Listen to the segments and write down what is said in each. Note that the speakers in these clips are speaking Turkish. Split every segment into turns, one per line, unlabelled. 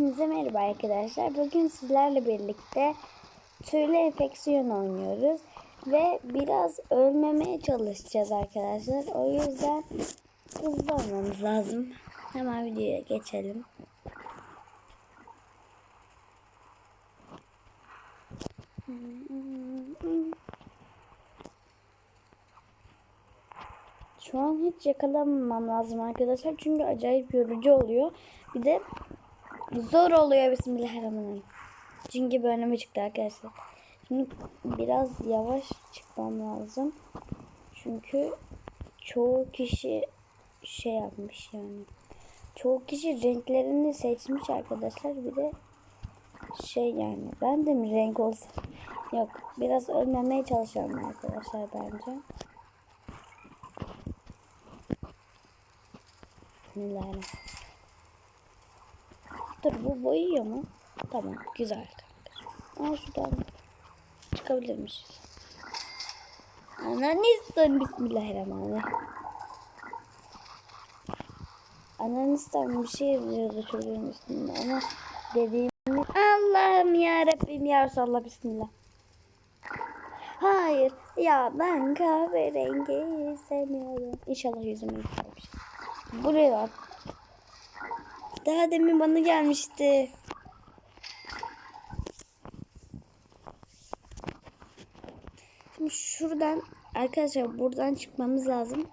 Hepinize merhaba arkadaşlar. Bugün sizlerle birlikte tüylü enfeksiyon oynuyoruz. Ve biraz ölmemeye çalışacağız arkadaşlar. O yüzden hızlı olmamız lazım. Hemen videoya geçelim. Şu an hiç yakalamamam lazım arkadaşlar. Çünkü acayip yorucu oluyor. Bir de zor oluyor Bismillahirrahmanirrahim. Çünkü bölümü çıktı arkadaşlar. Şimdi biraz yavaş çıkmam lazım. Çünkü çoğu kişi şey yapmış yani. Çoğu kişi renklerini seçmiş arkadaşlar. Bir de şey yani ben de mi renk olsam? Yok biraz ölmemeye çalışıyorum arkadaşlar bence. Bismillahirrahmanirrahim. Dur bu boyuyor mu? Tamam güzel. Aa şuradan çıkabilirmiş. Ananistan Bismillahirrahmanirrahim. Ananistan bir şey yazıyordu çocuğun üstünde ama dediğimi Allah'ım ya Rabbim ya Resulallah Bismillah. Hayır ya ben kahverengi sevmiyorum. İnşallah yüzüme güzel bir şey. Buraya bak. Daha demin bana gelmişti. Şimdi şuradan arkadaşlar buradan çıkmamız lazım.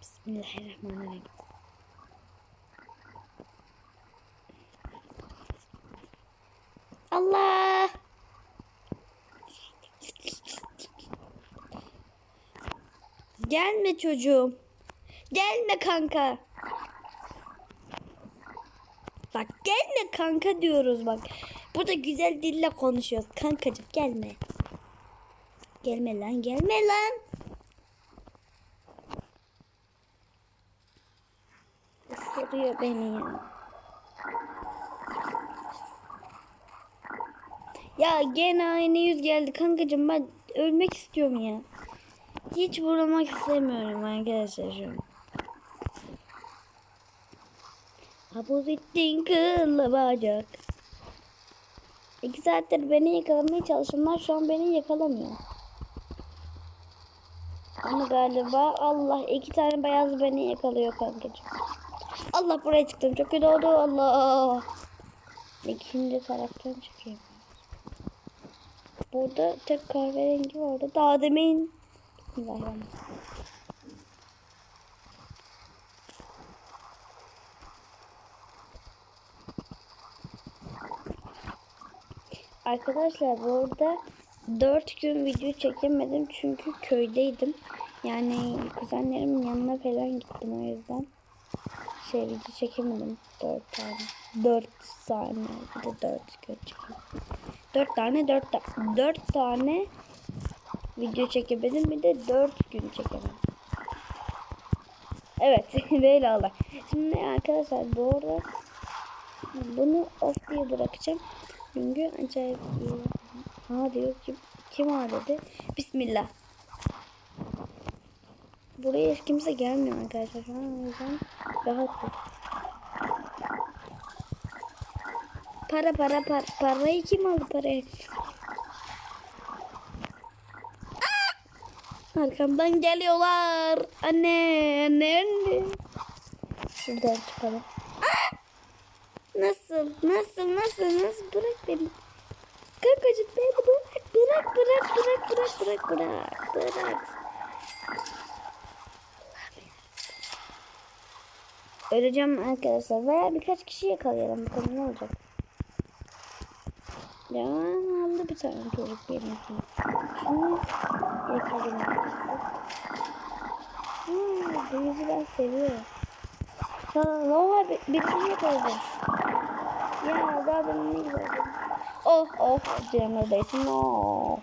Bismillahirrahmanirrahim. Allah! Gelme çocuğum. Gelme kanka. Bak gelme kanka diyoruz bak. Burada güzel dille konuşuyoruz. Kankacım gelme. Gelme lan gelme lan. Isırıyor beni ya. Ya gene aynı yüz geldi kankacım ben ölmek istiyorum ya. Hiç vurulmak istemiyorum arkadaşlar şu an. Abuzittin bacak. İki saattir beni yakalamaya çalışanlar şu an beni yakalamıyor. Ama galiba Allah iki tane beyaz beni yakalıyor kankacığım. Allah buraya çıktım çok kötü oldu Allah. İkinci taraftan çıkayım. Burada tek kahverengi vardı. Daha demin. Bismillahirrahmanirrahim. Arkadaşlar bu arada 4 gün video çekemedim çünkü köydeydim. Yani kuzenlerimin yanına falan gittim o yüzden. Şey video çekemedim 4 tane. 4 saniye bir de 4 gün çekemedim. 4 tane 4 ta 4 tane video çekemedim bir de 4 gün çekemedim. Evet böyle oldu. Şimdi arkadaşlar bu arada bunu off diye bırakacağım. Çünkü acayip. Ha diyor ki kim ha. Bismillah. Buraya kimse gelmiyor arkadaşlar. Şu an o yüzden rahatız. Para para para parayı kim aldı parayı? Aa! Arkamdan geliyorlar. Anne, anne, anne. Şuradan çıkalım. Aa! Nasıl? Nasıl? Nasıl? Nasıl? Bırak beni. Kankacığım beni bırak. Bırak, bırak, bırak, bırak, bırak, bırak, bırak. Öleceğim arkadaşlar. Veya birkaç kişi yakalayalım. Bakalım ne olacak. Ya aldı bir tane çocuk benim. Şunu yakalayalım. Hmm, bu yüzü ben seviyorum. Sana ne var? Birisini yakaladım. Ya daha benim ne güzel. Oh oh neredeyse. No.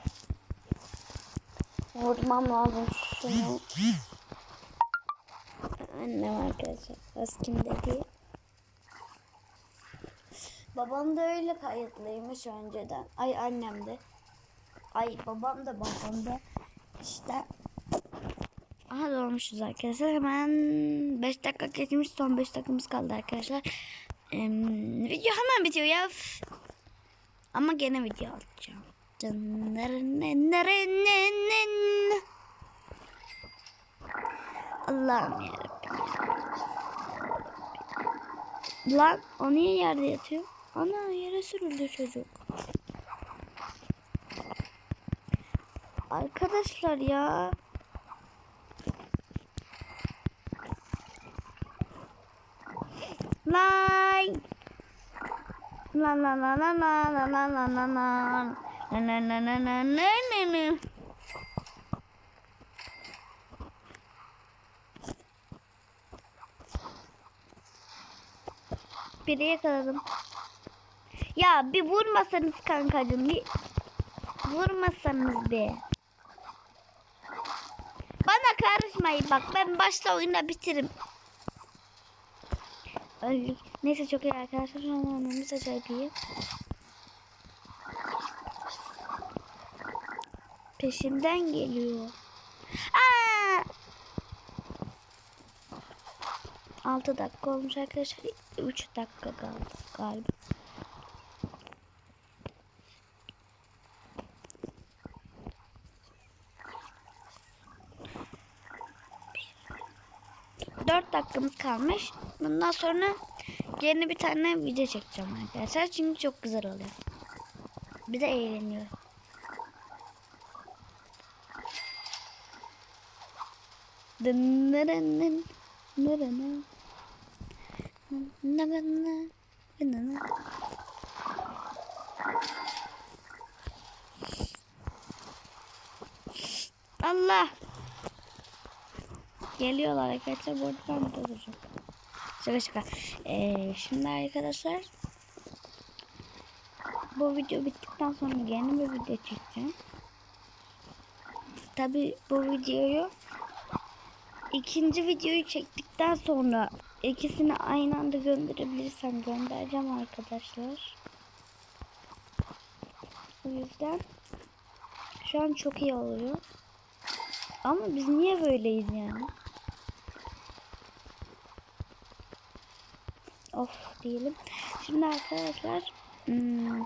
Vurmam lazım şunu. Annem arkadaşlar. Az kim dedi. Babam da öyle kayıtlıymış önceden. Ay annem de. Ay babam da babam da. İşte Aha dolmuşuz arkadaşlar. Hemen 5 dakika geçmiş. Son 5 dakikamız kaldı arkadaşlar. Ee, video hemen bitiyor ya. Ama gene video atacağım. Allah'ım yarabbim. Lan o niye yerde yatıyor? Ana yere sürüldü çocuk. Arkadaşlar ya. Lan. La la la la la la la la la la. Na na na na na na na na. Biri yakaladım. Ya bir vurmasanız kankacığım bir vurmasanız bir. Bana karışmayın bak ben başla oyunda bitiririm. Öldük. Neyse çok iyi arkadaşlar. Şu an oyunumuz acayip iyi. Peşimden geliyor. Aa! 6 dakika olmuş arkadaşlar. 3 dakika kaldı galiba. Dakikamız kalmış. Bundan sonra yeni bir tane video çekeceğim arkadaşlar. Çünkü çok güzel oluyor. Bir de eğleniyorum. Dın dın dın dın dın. Allah. Geliyorlar arkadaşlar. Bu arada ben burada duracağım. Şaka şaka. Ee, şimdi arkadaşlar bu video bittikten sonra yeni bir video çekeceğim. Tabi bu videoyu ikinci videoyu çektikten sonra ikisini aynı anda gönderebilirsem göndereceğim arkadaşlar. O yüzden şu an çok iyi oluyor. Ama biz niye böyleyiz yani? Of diyelim. Şimdi arkadaşlar hmm,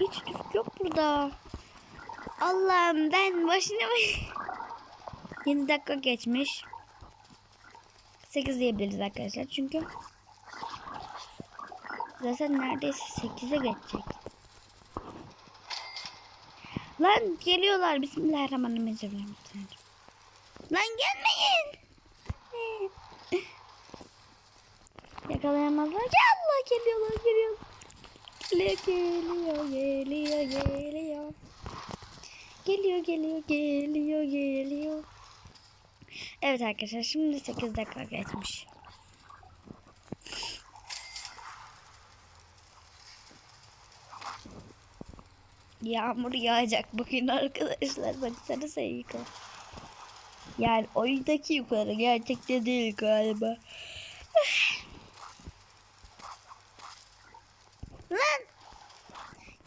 hiç Türk yok burada. Allah'ım ben başına 7 dakika geçmiş. 8 diyebiliriz arkadaşlar çünkü zaten neredeyse 8'e geçecek. Lan geliyorlar. Bismillahirrahmanirrahim. Lan gelmeyin. Yakalayamazlar. Ya Allah geliyorlar geliyor. Geliyor geliyor geliyor geliyor. Geliyor geliyor geliyor geliyor. Evet arkadaşlar şimdi 8 dakika geçmiş. Yağmur yağacak bugün arkadaşlar. Baksanıza yukarı. Yani oyundaki yukarı gerçekte değil galiba. Lan!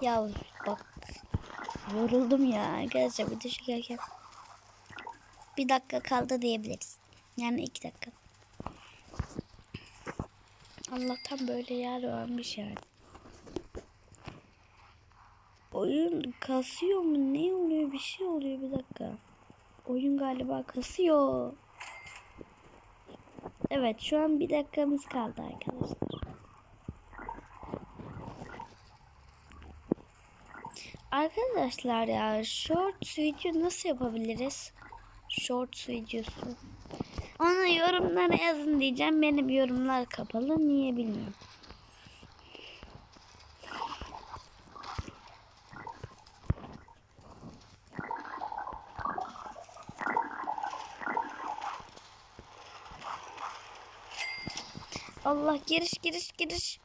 Ya bak. Yoruldum ya arkadaşlar bir de çekerken. Bir dakika kaldı diyebiliriz. Yani iki dakika. Allah'tan böyle yer varmış yani. Oyun kasıyor mu? Ne oluyor? Bir şey oluyor. Bir dakika. Oyun galiba kasıyor. Evet şu an bir dakikamız kaldı arkadaşlar. Arkadaşlar ya short video nasıl yapabiliriz? Short videosu. Onu yorumlara yazın diyeceğim. Benim yorumlar kapalı. Niye bilmiyorum. Allah giriş giriş giriş.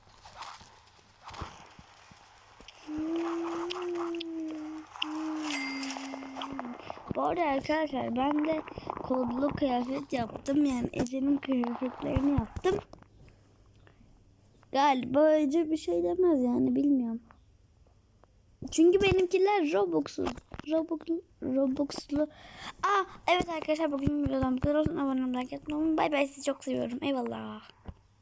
Bu arada arkadaşlar ben de kodlu kıyafet yaptım. Yani Ece'nin kıyafetlerini yaptım. Galiba Ece bir şey demez yani bilmiyorum. Çünkü benimkiler Robux'suz. Robux, Robux'lu. Aa evet arkadaşlar bugün videodan bu kadar olsun. Abone olmayı unutmayın. Bay bay sizi çok seviyorum. Eyvallah.